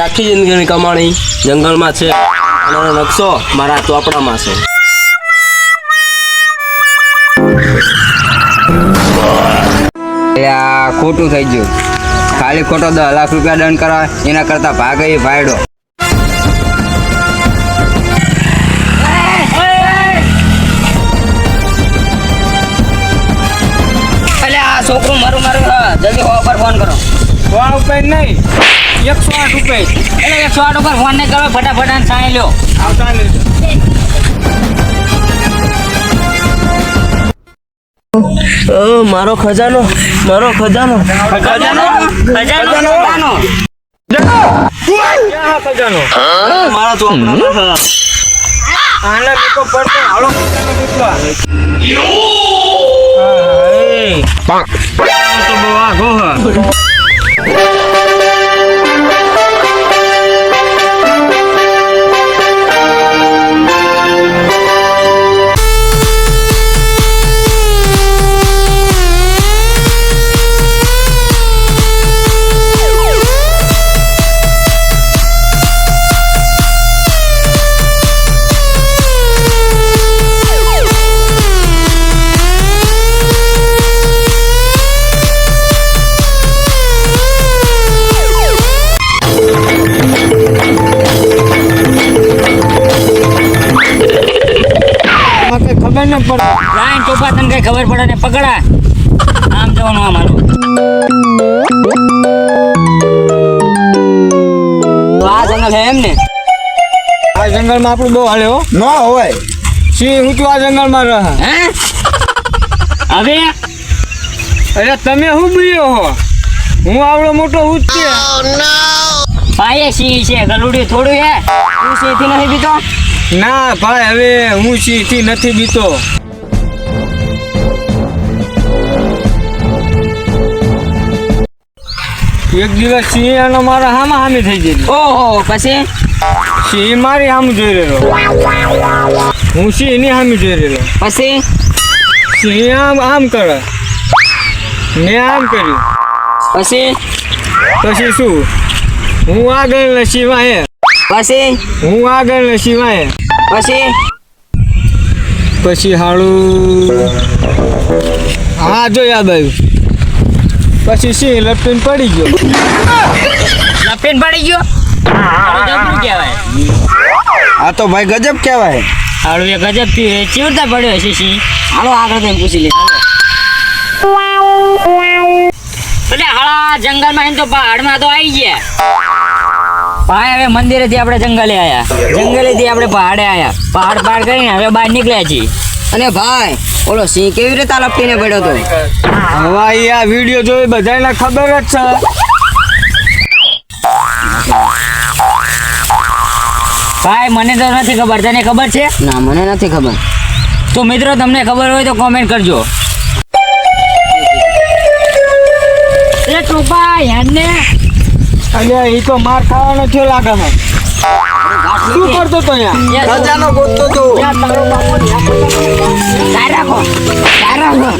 મારી આખી જિંદગીની કમાણી જંગલમાં છે. અને નકશો મારા ચોપડામાં છે. આ ખોટું થઈ ગયું. ખાલી ખોટો દસ લાખ રૂપિયા દંડ કરાવે, એના કરતા ભાગે એ આ છોકરું મારું મારું જલ્દી પર ફોન કરો. સો રૂપિયા નહીં. એકસો આઠ રૂપિયા એટલે એકસો આઠ ઉપર ફોન નહીં કરો ફટાફટ આને લો આવતા નહીં મારો ખજાનો મારો ખજાનો. ખજાનો? મારા આને પડતો હાલો કઈ ખબર પડે લાઈન ટોપા તને કઈ ખબર પડે ને પકડા. આમ જવાનું આમ હાલો. આ જંગલ છે એમ ને આ જંગલમાં આપણું બહુ હાલે હો. ન હોય. સિંહ હું આ જંગલમાં રહે? હે? હવે? અરે તમે શું બીયો હો? હું આવડો મોટો હું જ છે. ભાઈ સિંહ છે? ગલુડી થોડું હે તું સિંહથી નથી બીતો? ના ભાઈ હવે હું સિંહથી નથી બીતો. એક દિવસ સિંહ અને મારા હામા હામી થઈ ગઈ ઓહો પછી? સિંહ મારી હામી જોઈ રહેલો હું સિંહની હામી જોઈ રહ્યો. પછી? સિંહ આમ આમ કરે. મેં આમ કર્યું. પછી? પછી શું? હું આગળ ને સિવાય પછી? હું આગળ ને સિવાય પછી? પછી હાળું. હા જોયા બાયું પછી સિંહ લપટીને પડી ગયો? લપેટ પડી ગયો? આ તો ભાઈ ગજબ કહેવાય. હાલો એ ગજબથી ચીવડતા પડ્યો છે સિંહ? હાલો આગળ તેમ પૂછી લે એટલે હાલા જંગલમાં એમ તો પહાડમાં તો આવી ગયા. ભાઈ હવે મંદિરેથી આપણે જંગલે આયા. જંગલેથી આપણે પહાડે આયા. પહાડ પાર કરીને હવે બહાર નીકળ્યા છીએ. અને ભાઈ ઓલો સિંહ કેવી રીતે લપટીને પડ્યો તો? હવે આ વીડિયો જોઈ બધાને ખબર જ છે. ભાઈ મને તો નથી ખબર. તને ખબર છે? ના મને નથી ખબર. તો મિત્રો તમને ખબર હોય તો કોમેન્ટ કરજો. એ ટોપા યાદને અલ્યા એ તો માર ખાવાનો થયો લાગે છે શું કરતો તો અહીંયા? ખજાનો ગોતતો તો.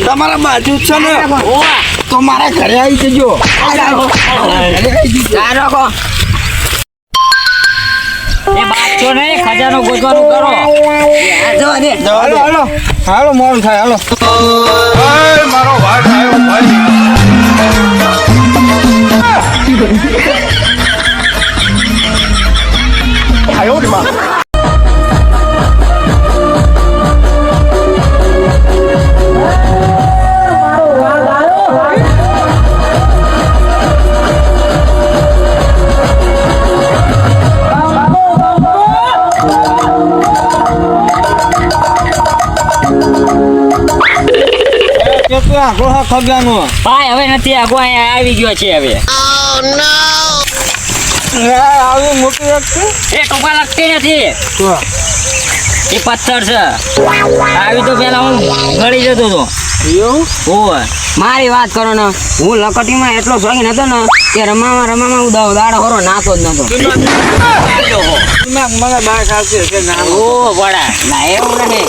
તમારા બાજુ છે ને? તો મારા ઘરે આવી જજો. ચાર રાખો. એ બાચો નહીં ખજાનો ગોતવાનું કરો. હાલો હાલો. હાલો થાય હાલો. કેટલો આઘો હા ખગાનો ભાઈ હવે નથી આગો અહીંયા આવી ગયો છે હવે. આવી મોટી એક છે? એ ટોપા લાગતી નથી. એ પથ્થર છે. આવી તો પેલા હું ગળી જતો હતો. એવું? મારી વાત કરો ને. હું લકટીમાં એટલો શોખીન હતો ને કે રમામાં રમામાં હું દાવ- દાડો કરો નાતો જ નતો. મને બહાર આવશે કે ના. ઓ વડા ના એવું નહીં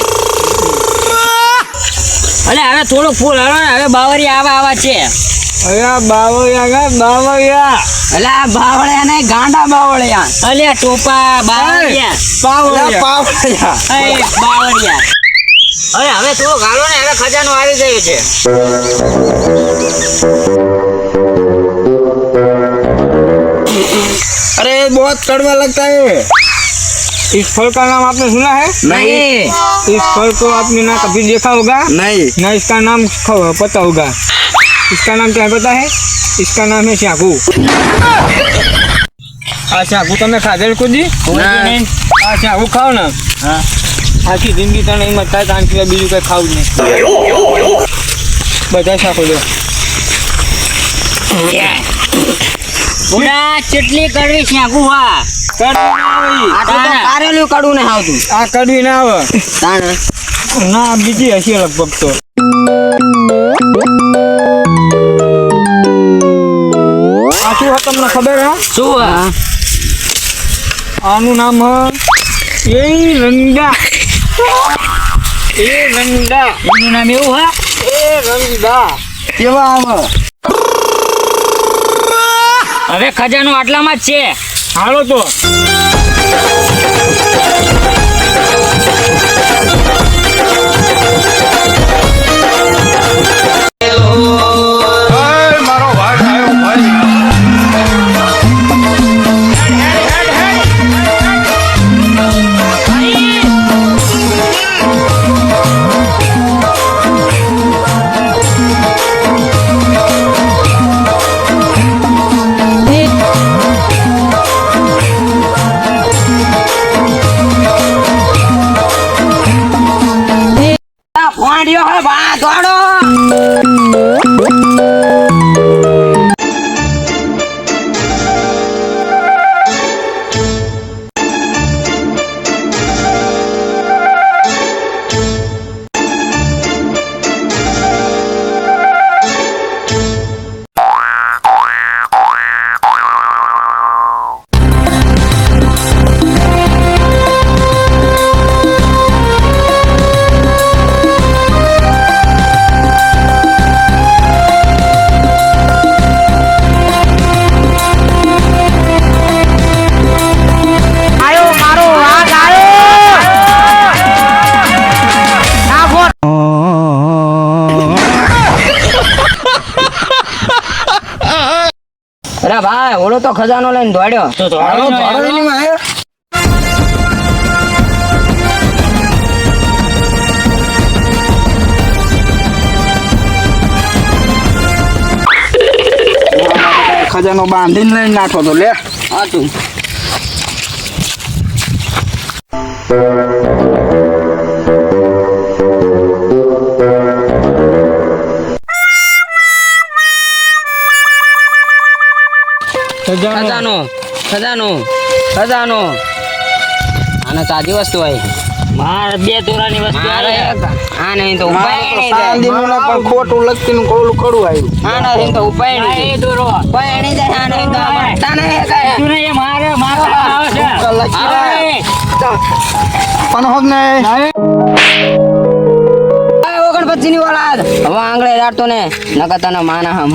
અને હવે થોડું ફૂલ હવે હવે બાવરી આવા આવા છે. અરે ગાળો ને હવે ખજાનો આવી ગયો છે. અરે બહુ કડવા લગતા इस फल का नाम आपने सुना है નહીં इस फल को आपने ना कभी देखा होगा नहीं ना इसका नाम ख- पता होगा इसका नाम क्या है पता है इसका नाम है श्याकू આ શાકુ તમે ખાધેલ કુદી આ શાકુ ખાવ ને આખી જિંદગી તને એમ જ થાય કારણ કે બીજું કઈ ખાવું જ નહીં બધા શાકો લો ઉડા ચટલી કરવી છે ગુવા આ તો તો કારેલું કડું ને આવતું આ કડવી ના આવે. ના બીજી હશે લગભગ તો. આ શું તમને ખબર હા? શું આનું નામ એ રંગા. એ રંગા. એનું નામ એવું હા? એ રંગા. કેવા આવે? હવે ખજાનો આટલામાં જ છે. હાલો તો ફોંડ્યો હે બા અરે ભાઈ ઓલો તો ખજાનો લઈને દોડ્યો. તો દોડો ખજાનો બાંધીને લઈને નાખો તો લે. હતું ખજાનો. ખજાનો ખજાનો આને તાજી વસ્તુ હોય. મારે બે તોરાની વસ્તુ મારે આ નહીં તો ઉપાય નહીં જાય. પણ ખોટું લખતી નું કોલું કડું આવ્યું. આ નહીં તો ઉપાય નહીં દોરો ઉપાય નહીં જાય આ નહીં તો નહીં તું નહીં મારે મારો આવે છે. પણ હોગ ને. આ ઓગણપચીની ઓલાદ. હવે આંગળે રાડતો ને નકર તને માના હમ.